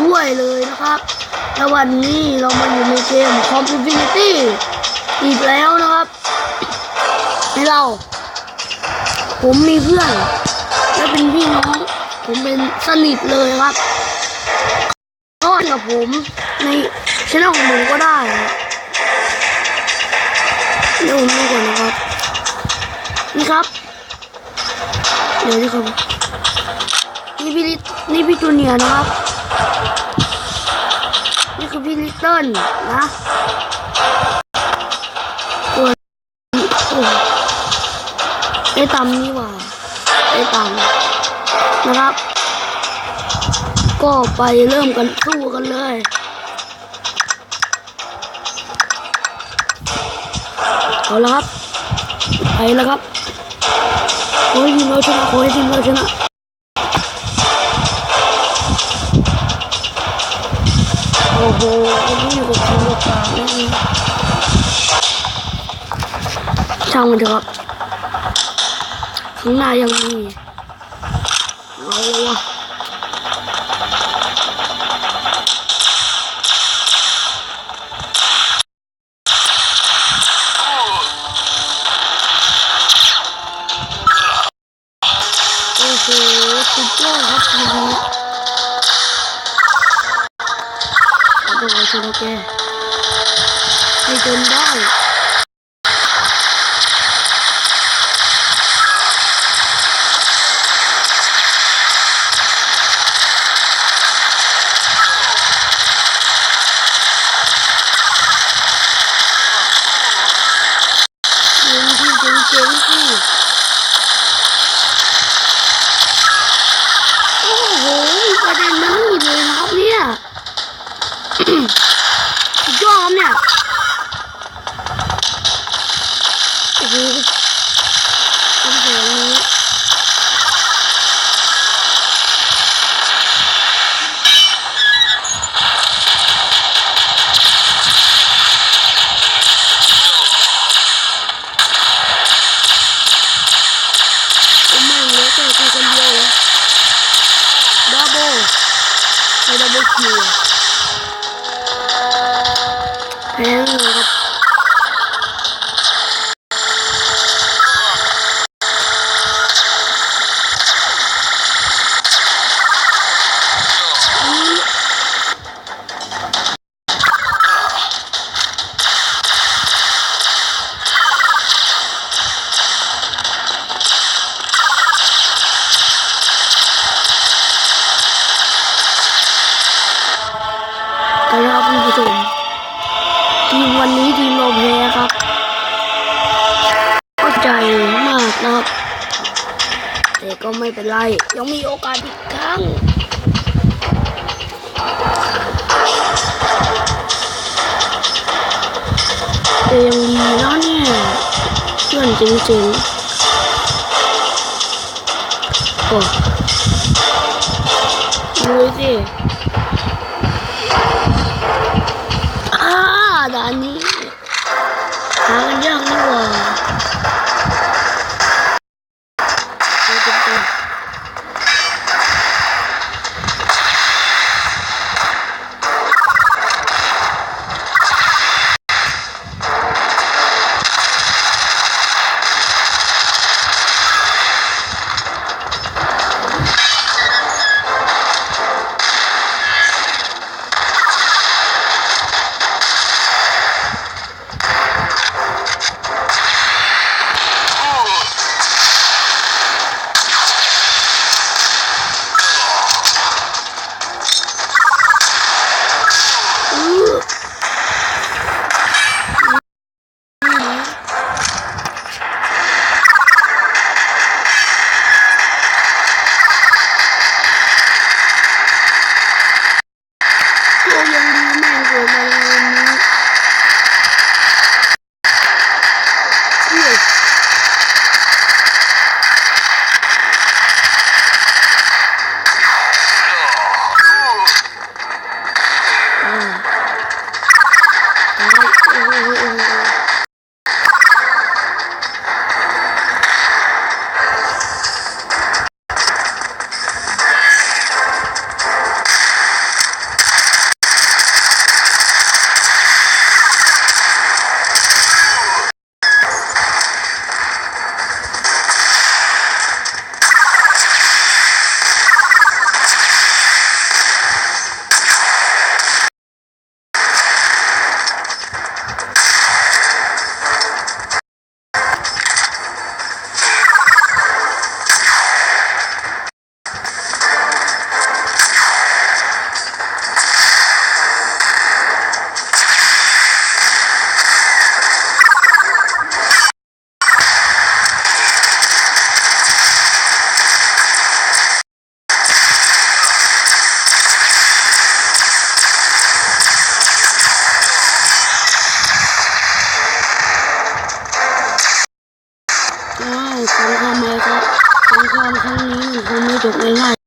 ช่วยเลยนะครับ แล้ววันนี้เรามาอยู่ในเกม c o m p u t i t y อีกแล้วนะครับ ให้เรา ผมมีเพื่อน และเป็นพี่น้อง ผมเป็นสนิทเลยครับเขาอ่กับผมในช่องของผมก็ได้เดี๋ยวผมดูก่อนนะครับ นี่ครับ เดี๋ยวนี่ครับนี่พี่นี่พี่จูเนียร์นะครับ นี่คือพี่ลิตเติ้ลนะส่วนโอ้ไอ้ตำนี่หว่าไอ้ตำนะครับ ก็ไปเริ่มกันสู้กันเลยเอาละครับ ไปแล้วครับโอ้ยทีมเราชนะโอ้ยทีมเราชนะ โอ้โหอันนี้อยู่กับทีมเดียวกันนี่ช่างมันเถอะข้างหน้ายังมีเอาวะ จนได้เจ๋งที่เจ๋งเจ๋งที่โอ้โหมีประเด็นนั้นนี่เลยนะครับเนี่ย สุดยอดครับเนี่ย โอ้โหทำแบบนี้ผมไม่เหลือแค่กูคนเดียวเลยดับเบิลใช้ดับเบิลคิวอะ แก็ไม่เป็นไร ยังมีโอกาสอีกครั้งแต่ยังดีนะเนี่ยเพื่อนจริงๆโอ้ดูสิอ่าด่านนี้หากันยากนี่หว่าเอา Cool. จบง่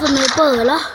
ฉันตา